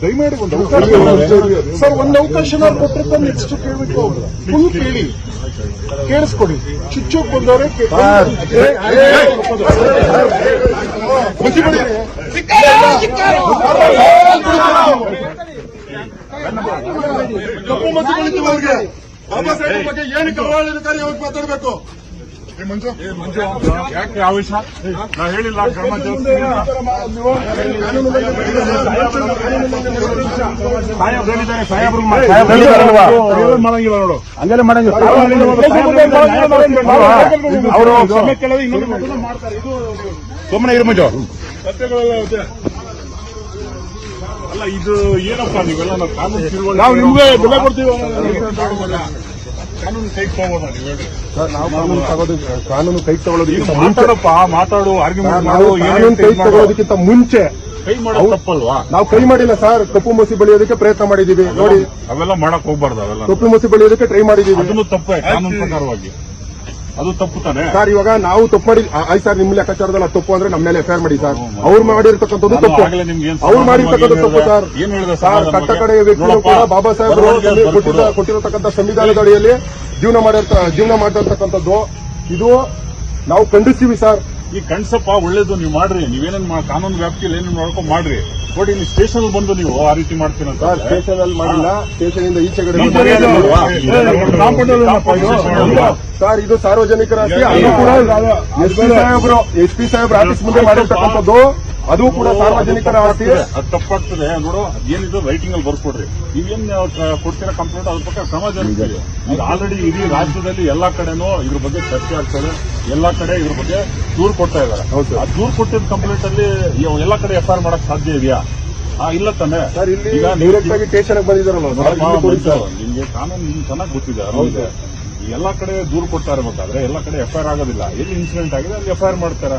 ದಯಮಾಡಿ ಒಂದು ಅವಕಾಶ ಸರ್ ಒಂದು ಅವಕಾಶ ನಾವು ಕೊಟ್ಟಿರ್ತಾರೆ ನೆಕ್ಸ್ಟ್ ಕೇಳಬೇಕು ಫುಲ್ ಕೇಳಿ ಕೇಳಿಸ್ಕೊಡಿ ಚುಚ್ಚೋಕ್ ಬಂದವರೇ ಕಪ್ಪು ಮಸಿ ಬೆಳೀತೀವವ್ರಿಗೆ ಬಾಬಾ ಸಾಹೇಬ್ ಬಗ್ಗೆ ಏನು ಕರಾಳಿರ್ತಾರೆ ಯಾವಾಗ ಮಾತಾಡಬೇಕು? ಮಂಜು. ಯಾಕೆ ಆವೇಶ ನಾ ಹೇಳಿಲ್ಲ ಕ್ರಮ? ಮಾಡಂಗಿಲ್ಲ. ನೋಡು ಹಂಗೆಲ್ಲ ಅವರು ಸುಮ್ಮನೆ ಇರು ಮಂಜು. ಅಲ್ಲ ಇದು ಏನಪ್ಪ ನೀವೆಲ್ಲ? ನಾವು ಕಾನೂನು ತಿಳುವಳಿಕೆ ನಾವು ನಿಮ್ಗೆ ಬೆಲೆ ಕೊಡ್ತೀವಿ. ಕಾನೂನು ನೀವು ಹೇಳಿ ನಾವು ಕಾನೂನು ತಗೋದು ಕಾನೂನು ಕೈ ತಗೊಳ್ಳೋದಕ್ಕಿಂತ ಮುಂಚೆ. ಮಾತಾಡಪ್ಪ ಮಾತಾಡು ಆರ್ಗ್ಯುಮೆಂಟ್ ಮಾಡು ನಾವು ಕಾನೂನು ಕೈ ಕೈ ತಗೊಳ್ಳೋದಕ್ಕಿಂತ ಮುಂಚೆ. ಕೈ ಮಾಡೋದು ತಪ್ಪಲ್ವಾ? ನಾವು ಕೈ ಮಾಡಿಲ್ಲ ಸರ್ ಕಪ್ಪು ಮಸಿ ಬೆಳೆಯೋದಕ್ಕೆ ಪ್ರಯತ್ನ ಮಾಡಿದೀವಿ ನೋಡಿ. ಅವೆಲ್ಲ ಮಾಡಕ್ ಹೋಗ್ಬಾರ್ದು ಅವೆಲ್ಲ. ಕಪ್ಪು ಮಸಿ ಬೆಳೆಯೋದಕ್ಕೆ ಟ್ರೈ ಮಾಡಿದೀವಿ ಅದನ್ನು ತಪ್ಪೇ ಕಾನೂನು ಪ್ರಕಾರವಾಗಿ. ಅದು ತಪ್ಪು ತಾನೆ? ಸರ್ ಇವಾಗ ನಾವು ತಪ್ಪು ಮಾಡಿ ಆಯ್ತು ಸರ್ ನಿಮ್ಮ ಲೆಕ್ಕಾಚಾರದಲ್ಲಿ ತಪ್ಪು ಅಂದ್ರೆ ನಮ್ಮ ಮೇಲೆ ಎಫ್ಐಆರ್ ಮಾಡಿ ಸರ್. ಅವ್ರು ಮಾಡಿರ್ತಕ್ಕಂಥದ್ದು ತಪ್ಪು. ಅವ್ರು ಮಾಡಿರ್ತಕ್ಕಂಥ ಮಾಡಿ ತಪ್ಪು ಸರ್. ಸರ್ ಕಟ್ಟ ಕಡೆಯ ವ್ಯಕ್ತಿಗಳು ಕೂಡ ಬಾಬಾ ಸಾಹೇಬ್. ಕೊಟ್ಟಿರತಕ್ಕಂಥ ಸಂವಿಧಾನದ ಅಡಿಯಲ್ಲಿ ಜೀವನ ಮಾಡಿರ್ತ ಜೀವನ ಮಾಡಿರ್ತಕ್ಕಂಥದ್ದು ಇದು ನಾವು ಖಂಡಿಸ್ತೀವಿ ಸರ್. ಈ ಕಣ್ಸಪ್ಪ ಒಳ್ಳೇದು ನೀವು ಮಾಡ್ರಿ. ನೀವೇನೇನ್ ಕಾನೂನು ವ್ಯಾಪ್ತಿಯಲ್ಲಿ ಏನೇನು ಮಾಡ್ಕೊಂಡು ಮಾಡ್ರಿ. ಬಟ್ ಇಲ್ಲಿ ಸ್ಟೇಷನ್ ಬಂದು ನೀವು ಆ ರೀತಿ ಮಾಡ್ತೀರಂತ ಸರ್ ಸ್ಟೇಷನ್ ಅಲ್ಲಿ ಮಾಡಿಲ್ಲ. ಸ್ಟೇಷನ್ ಇಂದ ಈಚೆ ಸರ್ ಇದು ಸಾರ್ವಜನಿಕರ ಎಸ್ ಪಿ ಸಾಹೇಬ್ರು ಎಸ್ ಪಿ ಸಾಹೇಬ್ರ ಆಫೀಸ್ ಮುಂದೆ ಮಾಡಿರ್ತಕ್ಕಂಥದ್ದು ಅದು ಕೂಡ ಸಾರ್ವಜನಿಕರ ಆಸ್ತಿ. ಅದು ತಪ್ಪಾಗ್ತದೆ ನೋಡು ಏನಿದ್ರು ರೈಟಿಂಗ್ ಅಲ್ಲಿ ಬರ್ಕೊಡ್ರಿ ನೀವೇನ್ ಕೊಡ್ತೀರಾ ಕಂಪ್ಲೇಂಟ್ ಅದ್ರ ಪಕ್ಕ ಕ್ರಮ ಜರುಗಿಸ್ತೀವಿ ಈಗ ಆಲ್ರೆಡಿ ಇಡೀ ರಾಜ್ಯದಲ್ಲಿ ಎಲ್ಲಾ ಕಡೆನೂ ಇದ್ರ ಬಗ್ಗೆ ಚರ್ಚೆ ಆಗ್ತದೆ. ಎಲ್ಲಾ ಕಡೆ ಇದ್ರ ಬಗ್ಗೆ ದೂರ್ ಕೊಡ್ತಾ ಇದ್ದಾರೆ. ಹೌದು. ಆ ದೂರ್ ಕೊಟ್ಟಿದ್ದ ಕಂಪ್ಲೇಂಟ್ ಅಲ್ಲಿ ಎಲ್ಲಾ ಕಡೆ ಎಫ್ ಮಾಡಕ್ ಸಾಧ್ಯ ಇದೆಯಾ? ಇಲ್ಲ ತಾನೆ. ಸರ್ ಇಲ್ಲಿ ಈಗ ಡೈರೆಕ್ಟ್ ಆಗಿ ಸ್ಟೇಷನ್ ಬಂದಿದ್ದಾರಲ್ಲ ನಿಮ್ಗೆ ಕಾನೂನು ನಿಮ್ಗೆ ಚೆನ್ನಾಗಿ ಗೊತ್ತಿದೆ ಹೌದು. ಎಲ್ಲಾ ಕಡೆ ದೂರು ಕೊಡ್ತಾ ಇರಬೇಕಾದ್ರೆ ಎಲ್ಲಾ ಕಡೆ ಎಫ್ಐಆರ್ ಆಗೋದಿಲ್ಲ. ಎಲ್ಲಿ ಇನ್ಸಿಡೆಂಟ್ ಆಗಿದೆ ಅಲ್ಲಿ ಎಫ್ಐಆರ್ ಮಾಡ್ತಾರೆ?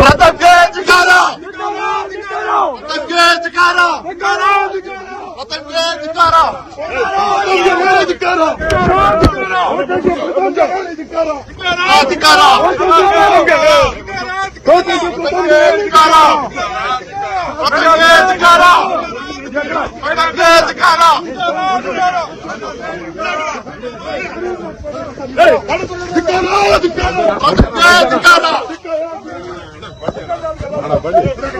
ಪ್ರತಾಪ್ಗೆ ಧಿಕಾರ ಪ್ರತಾಪ್ಗೆ ಧಿಕಾರ ಧಿಕ್ಕಾರ ಧಿಕಾರ ಪ್ರತಾಪ್ಗೆ ಧಿಕ್ಕಾರ ಪ್ರತಾಪ್ಗೆ ಧಿಕ್ಕಾರ ಪ್ರತಾಪ್ಗೆ ಧಿಕ್ಕಾರ ಪ್ರತಾಪ್ಗೆ ಧಿಕ್ಕಾರ